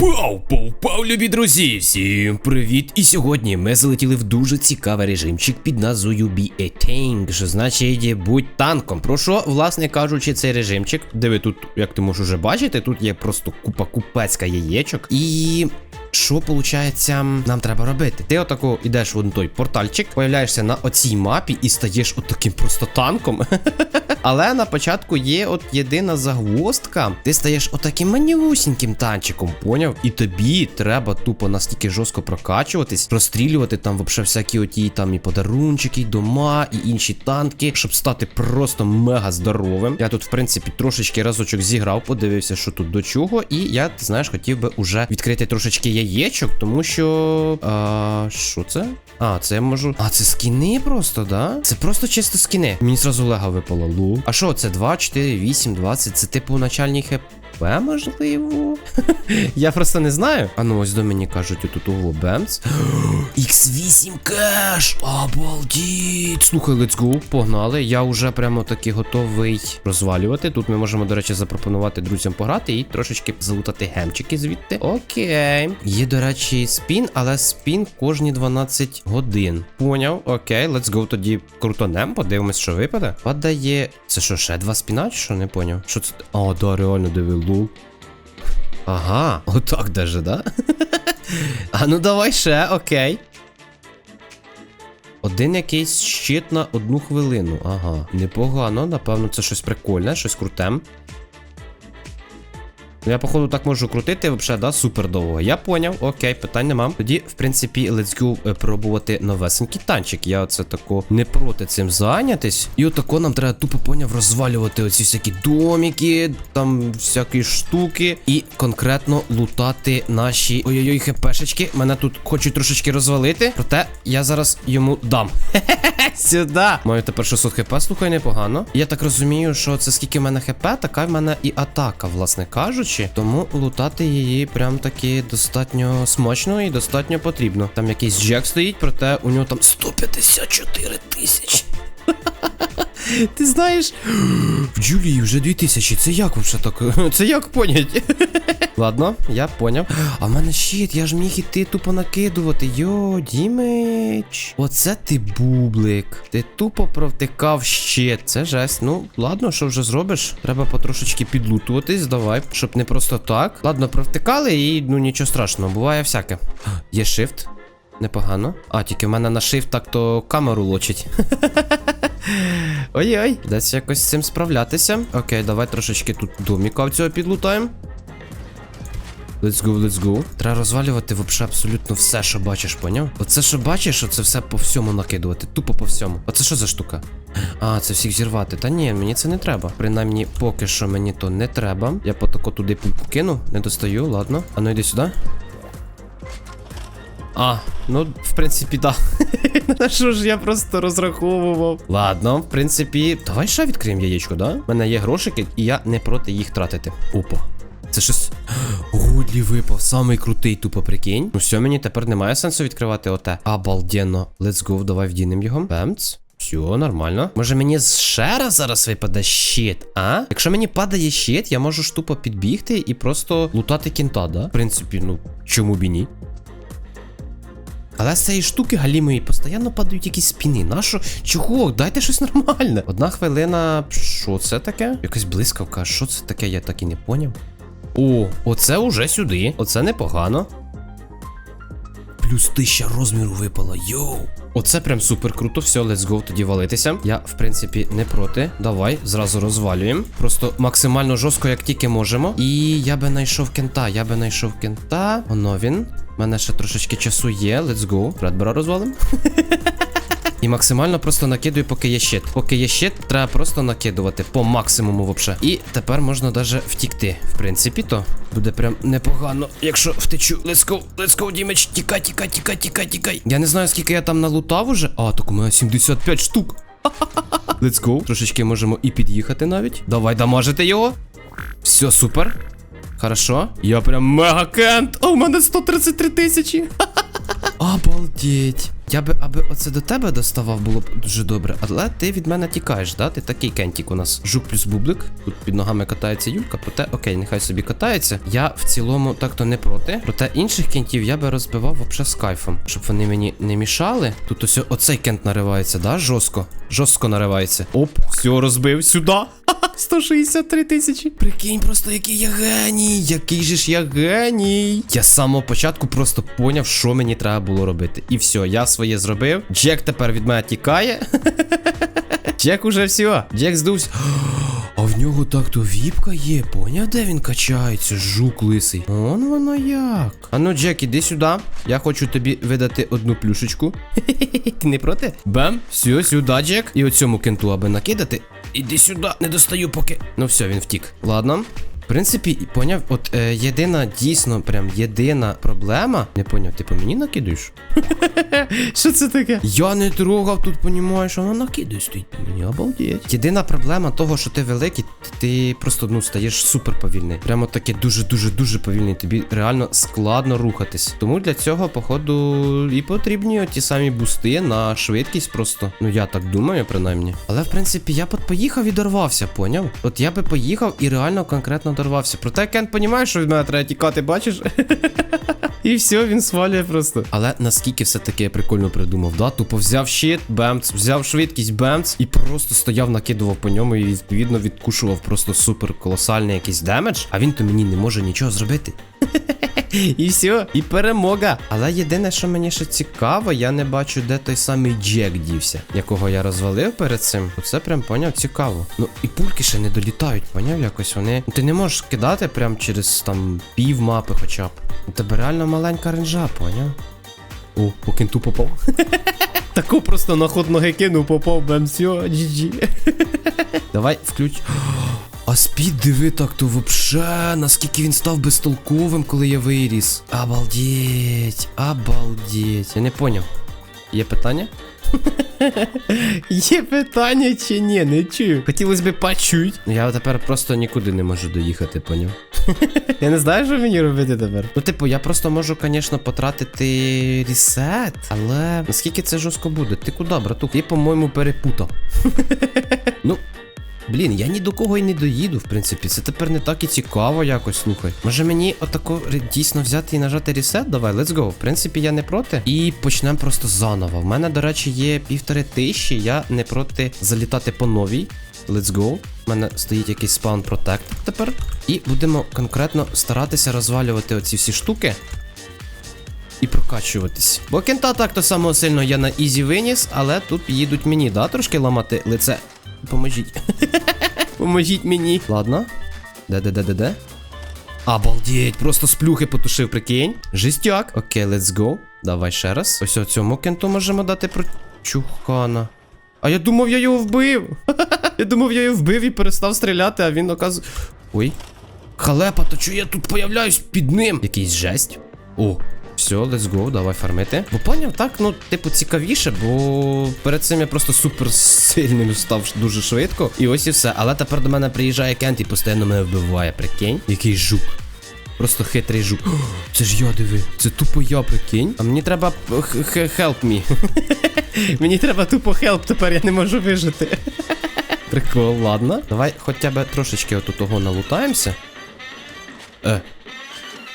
Пау, пау, пау, любі друзі! Всім привіт! І сьогодні ми залетіли в дуже цікавий режимчик під назвою Be a Tank, що значить будь танком. Про що, власне кажучи, цей режимчик, де ви тут, як ти можеш уже бачити, тут є просто купа купецька яєчок. І. Що виходить, нам треба робити? Ти отако йдеш в один той портальчик, появляєшся на оцій мапі і стаєш отаким просто танком. Але на початку є от єдина загвоздка. Ти стаєш отаким манюсіньким танчиком, поняв? І тобі треба тупо настільки жорстко прокачуватись, розстрілювати там вообще всякі оті там і подарунчики, і дома, і інші танки, щоб стати просто мега здоровим. Я тут, в принципі, трошечки разочок зіграв, подивився, що тут до чого. І я, ти знаєш, хотів би уже відкрити трошечки яєчок, тому що. А, що це? А, це я можу. А, це скіни просто, да? Це просто чисто скіни. Мені зразу лега випало. Лу. А що, це 2, 4, 8, 20? Це типу начальні хп, можливо? я просто не знаю. А ну ось до мені кажуть, отут ого, бемц. X8 кеш! Обалдіть! Слухай, let's go, погнали. Я вже прямо таки готовий розвалювати. Тут ми можемо, до речі, запропонувати друзям пограти і трошечки залутати гемчики звідти. Окей. Є, до речі, спін, але спін кожні 12 годин. Поняв? Окей, let's go тоді крутонем, подивимось, що випаде. Падає. Це що, ще два спіна, чи що не поняв? Що це? А, да, реально диви, лул. Ага, отак даже, да? а ну давай ще, окей. Один якийсь щит на одну хвилину. Ага. Непогано, напевно, це щось прикольне, щось круте. Я, походу, так можу крутити, взагалі, да, супер довго. Я поняв, окей, питань нема. Тоді, в принципі, let's go е, пробувати новесенький танчик. Я оце тако не проти цим зайнятись. І отако нам треба тупо поняв розвалювати оці всякі доміки, там всякі штуки. І конкретно лутати наші ой-ой-ой, хпшечки. Мене тут хочуть трошечки розвалити. Проте я зараз йому дам. Хе-хе-хе, сюди. Маю тепер 600 хп, слухай, непогано. Я так розумію, що це скільки в мене хп, така в мене і атака, власне кажучи. Тому лутати її прям таки достатньо смачно і достатньо потрібно. Там якийсь джек стоїть, проте у нього там 154 тисячі. Ти знаєш, в Джулії вже 2000. Це як вообще так? Це як понять? Ладно, я поняв. А в мене щит, я ж міг іти тупо накидувати. Йо, Дімич. Оце ти бублик. Ти тупо провтикав щит. Це жесть. Ну, ладно, що вже зробиш? Треба потрошечки підлутуватись, давай, щоб не просто так. Ладно, провтикали і ну нічого страшного, буває всяке. Є shift. Непогано. А, тільки в мене на shift так то камеру лочить. Ой-ой, десь якось з цим справлятися. Окей, давай трошечки тут доміка цього підлутаємо. Let's go, let's go. Треба розвалювати вообще абсолютно все, що бачиш, поняв? Оце, що бачиш, оце все по всьому накидувати. Тупо по всьому. Оце що за штука? А, це всіх зірвати. Та ні, мені це не треба. Принаймні, поки що мені то не треба. Я потако туди пульку кину, не достаю, ладно. А ну йди сюди. А, ну, в принципі, так. На що ж я просто розраховував? Ладно, в принципі, давай ще відкриємо яєчко, да? У мене є грошики, і я не проти їх тратити. Опа. Це щось. Годлі випав, самий крутий, тупо прикинь. Ну все, мені тепер немає сенсу відкривати оте. Обалденно. Let's go, давай вдінемо його. Бемц. Все, нормально. Може мені ще раз зараз випаде щит, а? Якщо мені падає щит, я можу ж тупо підбігти і просто лутати кінта, да? В принципі, ну, чому б і ні? Але з цієї штуки галімої постійно падають якісь спіни. Нащо? Чого? Дайте щось нормальне. Одна хвилина. Що це таке? Якась блискавка. Що це таке? Я так і не поняв. О, оце уже сюди. Оце непогано. Плюс тисяча розміру випала. Йоу. Оце прям супер круто. Все, let's go тоді валитися. Я, в принципі, не проти. Давай, зразу розвалюємо. Просто максимально жорстко, як тільки можемо. І я би знайшов кента. Я би знайшов кента. Оно він. У мене ще трошечки часу є. Let's go. Редбера розвалим. І максимально просто накидую, поки є щит. Поки є щит, треба просто накидувати по максимуму вообще. І тепер можна даже втікти. В принципі, то буде прям непогано. Якщо втечу. Let's go, let's go, Дімич. Тікай, тікай, тікай, тікай, тікай. Я не знаю, скільки я там налутав уже. А, так у мене 75 штук. Let's go. Трошечки можемо і під'їхати навіть. Давай дамажити його. Все, супер. Хорошо. Я прям мега кент. А у мене 133 тисячі. Обалдеть. Я би, аби оце до тебе доставав, було б дуже добре. Але ти від мене тікаєш, да? Ти такий кентік у нас. Жук плюс бублик. Тут під ногами катається Юлька, проте окей, нехай собі катається. Я в цілому так-то не проти. Проте інших кентів я би розбивав вообще з кайфом, щоб вони мені не мішали. Тут ось оцей кент наривається, да? Жорстко. Жорстко наривається. Оп, все, розбив сюди. 163 тисячі. Прикинь, просто який я геній. Який же ж я геній. Я з самого початку просто поняв, що мені треба було робити. І все, я своє зробив. Джек тепер від мене тікає. Джек уже все. Джек здувся. А в нього так-то віпка є, поняв, де він качається, жук лисий. Он воно як. А ну, Джек, іди сюди. Я хочу тобі видати одну плюшечку. Не проти? Бам, все, сюди, Джек. І оцьому кенту, аби накидати. Іди сюди, не достаю поки. Ну все, він втік. Ладно. Принципі, і поняв, от е, єдина, дійсно, прям єдина проблема. Не поняв, ти по мені накидуєш? Що це таке? Я не трогав тут, понімаєш, вона накидає стоїть мені, обалдеть. Єдина проблема того, що ти великий, ти просто ну стаєш супер повільний. Прямо таке дуже-дуже дуже повільний. Тобі реально складно рухатись. Тому для цього, походу, і потрібні ті самі бусти на швидкість просто. Ну я так думаю, принаймні. Але в принципі я б поїхав і дорвався, поняв? От я би поїхав і реально конкретно дорвався. Проте Кент понімає, що від мене треба тікати, бачиш? І все, він свалює просто. Але наскільки все-таки я прикольно придумав, да? Тупо взяв щит, бемц, взяв швидкість, бемц, і просто стояв, накидував по ньому і відповідно відкушував просто супер колосальний якийсь демедж, а він то мені не може нічого зробити. І все, і перемога. Але єдине, що мені ще цікаво, я не бачу, де той самий Джек дівся, якого я розвалив перед цим. Оце прям поняв цікаво. Ну і пульки ще не долітають, поняв якось вони. Ти не можеш кидати прям через там пів мапи хоча б. У тебе реально маленька ренжа, поняв? О, по кенту попав. Таку просто на ход ноги кинув, попав, бем, все, GG. Давай включ. А спід диви так то вообще, наскільки він став безтолковим, коли я виріс. Обалдеть, обалдеть. Я не поняв. Є питання? Є питання чи ні, не чую. Хотілося б почуть. Я тепер просто нікуди не можу доїхати, поняв. Я не знаю, що мені робити тепер. Ну, типу, я просто можу, звісно, потратити ресет, але наскільки це жорстко буде? Ти куди, братух? Ти, по-моєму, перепутав. Ну, Блін, я ні до кого і не доїду, в принципі. Це тепер не так і цікаво якось, слухай. Може мені отако дійсно взяти і нажати ресет? Давай, let's go. В принципі, я не проти. І почнемо просто заново. В мене, до речі, є півтори тисячі, я не проти залітати по новій. Let's go. У мене стоїть якийсь спаун протект тепер. І будемо конкретно старатися розвалювати оці всі штуки. І прокачуватись. Бо кента так то само сильно я на ізі виніс, але тут їдуть мені, да, трошки ламати лице. Поможіть. Поможіть мені. Ладно. Де-де-де-де-де? Обалдеть, просто сплюхи потушив, прикинь. Жестяк. Окей, let's go. Давай ще раз. Ось цьому кенту можемо дати про чухана. А я думав, я його вбив. я думав, я його вбив і перестав стріляти, а він оказує. Ой. Халепа, то чого я тут появляюсь під ним? Якийсь жесть. О, все, let's go, давай фармити. Бо поняв, так, ну, типу, цікавіше, бо перед цим я просто супер сильним став дуже швидко. І ось і все. Але тепер до мене приїжджає Кент і постійно мене вбиває, прикинь. Який жук. Просто хитрий жук. Це ж я диви. Це тупо я, прикинь. А мені треба help me. мені треба тупо help, тепер я не можу вижити. Прикол, ладно. Давай хоча б трошечки отут того налутаємося. Е.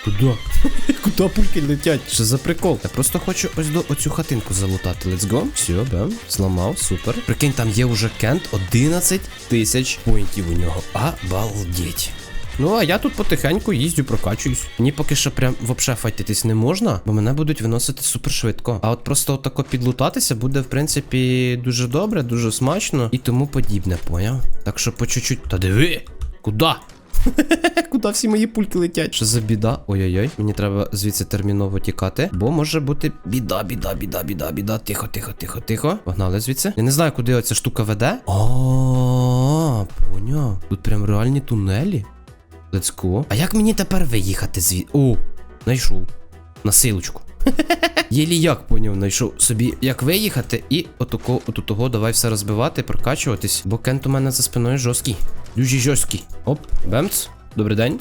Куда? Куда пульки летять? Що за прикол? Я просто хочу ось до оцю хатинку залутати. Let's go. Все, бем, зламав, супер. Прикинь, там є уже кент 11 тисяч поінтів у нього. Обалдеть. Ну, а я тут потихеньку їздю, прокачуюсь. Мені поки що прям вообще файтитись не можна, бо мене будуть виносити супер швидко. А от просто отако підлутатися буде, в принципі, дуже добре, дуже смачно і тому подібне, поняв? Так що по чуть-чуть. Та диви! Куда? Куди всі мої пульки летять? Що за біда? Ой-ой-ой, мені треба звідси терміново тікати, бо може бути біда, біда, біда, біда, біда. Тихо, тихо, тихо, тихо. Погнали звідси. Я не знаю, куди оця штука веде. А, поняв. Тут прям реальні тунелі. Let's. А як мені тепер виїхати звід? О, знайшов. На силочку. Єлі як поняв, знайшов собі, як виїхати, і отако, отутого давай все розбивати, прокачуватись, бо кент у мене за спиною жорсткий. Дуже жорсткий. Оп, бемц. Добрий день.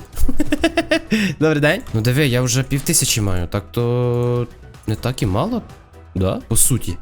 Добрий день. Ну диви, я вже пів тисячі маю, так то. не так і мало. Да? По суті.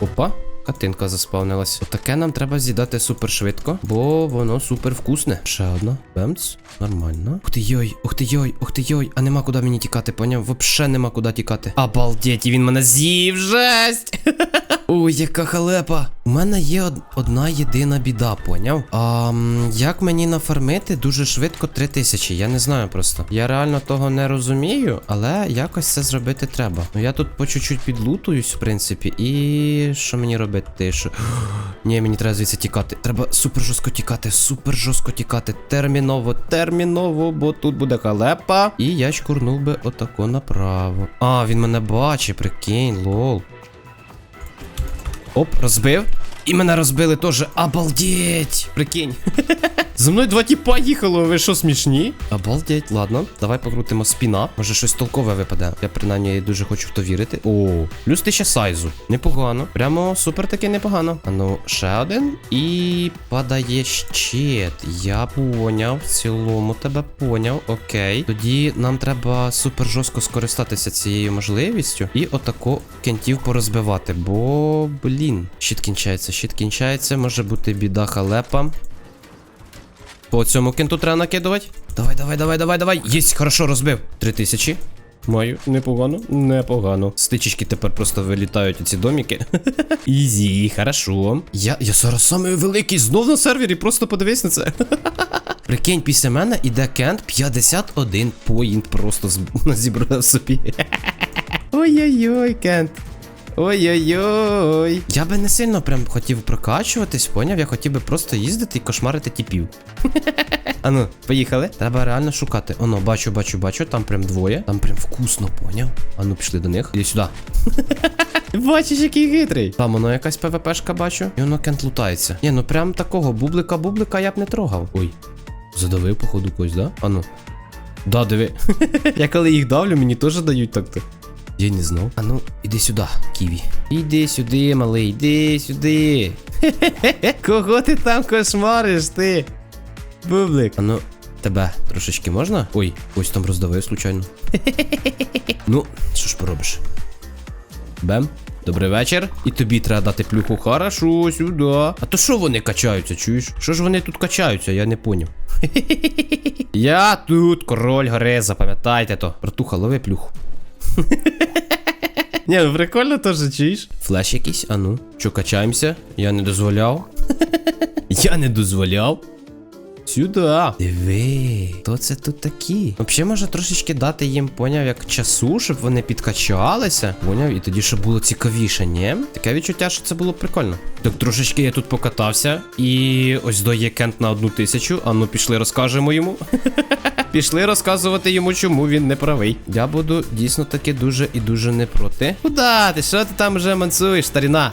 Опа. Катинка заспавнилась. Отаке нам треба з'їдати супер швидко, бо воно супер вкусне. Ще одна. Бемц. Нормально. Ух ти йой, ух ти йой, ух ти йой. А нема куди мені тікати, поняв? Вообще нема куди тікати. Обалдеть, і він мене з'їв жесть. Ой, яка халепа. У мене є од- одна єдина біда, поняв? А як мені нафармити дуже швидко 3000? Я не знаю просто. Я реально того не розумію, але якось це зробити треба. Ну я тут по чуть-чуть підлутуюсь, в принципі, і що мені робити? Що... Ні, мені треба звідси тікати. Треба супер жорстко тікати, супер жорстко тікати. Терміново, терміново, бо тут буде халепа. І я чкурнув би отако направо. А, він мене бачить, прикинь, лол. Оп, розбив. І мене розбили теж. Обалдеть! Прикинь. За мною два тіпа їхало, ви що смішні? Обалдеть, ладно, давай покрутимо спіна. Може щось толкове випаде. Я принаймні дуже хочу в то вірити. О, плюс 1000 сайзу. Непогано. Прямо супер таки непогано. А ну, ще один. І падає щит. Я поняв. В цілому тебе поняв. Окей. Тоді нам треба супер жорстко скористатися цією можливістю. І отако кентів порозбивати. Бо, блін, щит кінчається, щит кінчається. Може бути біда халепа. По цьому кенту треба накидувати. Давай, давай, давай, давай, давай. Єсть, хорошо, розбив. Три тисячі. Маю, непогано, непогано. Стичечки тепер просто вилітають у ці доміки. Ізі, хорошо. Я, я зараз самий великий знов на сервері, просто подивись на це. Прикинь, після мене іде кент 51 поінт просто зібрав собі. Ой-ой-ой, кент. Ой-ой-ой. Я би не сильно прям хотів прокачуватись, поняв? Я хотів би просто їздити і кошмарити тіпів. Ану, поїхали. Треба реально шукати. Оно, бачу, бачу, бачу. Там прям двоє. Там прям вкусно, поняв? Ану, пішли до них. Іди сюди. Бачиш, який хитрий. Там воно якась ПВПшка бачу. І воно кент лутається. Ні, ну прям такого бублика-бублика я б не трогав. Ой. Задавив, походу, когось, да? Ану. Да, диви. я коли їх давлю, мені теж дають так-то. Я не знав. А ну, іди сюди, Ківі. Іди сюди, малий, іди сюди. Кого ти там кошмариш, ти? Бублик. А ну, тебе трошечки можна? Ой, ось там роздавив, случайно. ну, що ж поробиш? Бем. Добрий вечір. І тобі треба дати плюху. Хорошо, сюди. А то що вони качаються, чуєш? Що ж вони тут качаються, я не поняв. Я тут король гори, запам'ятайте то. Братуха, лови плюху. Ні, ну прикольно теж чуєш. Флеш якийсь, а ну. Що, качаємося? Я не дозволяв. Я не дозволяв. Сюди. Диви, хто це тут такі? Взагалі, може трошечки дати їм, поняв, як часу, щоб вони підкачалися. Поняв, і тоді щоб було цікавіше, ні? Таке відчуття, що це було прикольно. Так трошечки я тут покатався. І ось до є кент на одну тисячу. А ну пішли, розкажемо йому. Пішли розказувати йому, чому він не правий. Я буду дійсно таки дуже і дуже не проти. Куда ти? Що ти там вже мансуєш, старіна?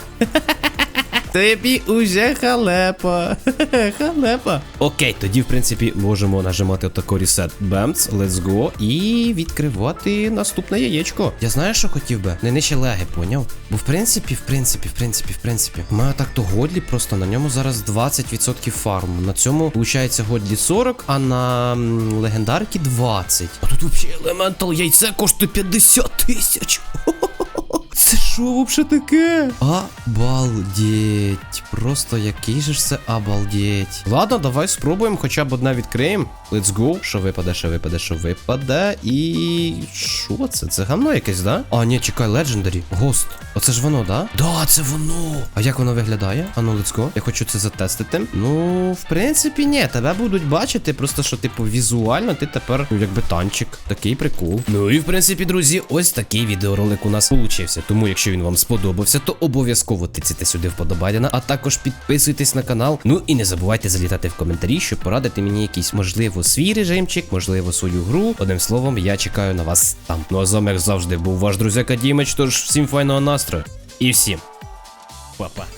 Тобі уже халепа. халепа. Окей, тоді, в принципі, можемо нажимати отако reset Бемц, let's go. І відкривати наступне яєчко. Я знаю, що хотів би. Не нижче леги, поняв? Бо в принципі, в принципі, в принципі, в принципі. Мене так то годлі просто на ньому зараз 20% фарму. На цьому виходить годлі 40, а на легендарки 20. А тут взагалі елементал яйце коштує 50 тисяч. Що вообще таке? Обалдеть. Просто який же ж це обалдеть. Ладно, давай спробуємо, хоча б одна відкриємо. Let's go. Що випаде, що випаде, що випаде. І. Що це? Це гамно якесь, да? А, ні, чекай, легендарі. Гост. Оце ж воно, да? Да, це воно. А як воно виглядає? А ну, let's go. Я хочу це затестити. Ну, в принципі, ні, тебе будуть бачити, просто що, типу, візуально ти тепер, ну, якби танчик. Такий прикол. Ну і в принципі, друзі, ось такий відеоролик у нас получився. Тому, якщо він вам сподобався, то обов'язково тицяйте сюди вподобайдена, а також підписуйтесь на канал. Ну і не забувайте залітати в коментарі, щоб порадити мені якийсь, можливо, свій режимчик, можливо, свою гру. Одним словом, я чекаю на вас там. Ну а з вами, як завжди, був ваш друзяка Дімич, тож всім файного настрою і всім па-па.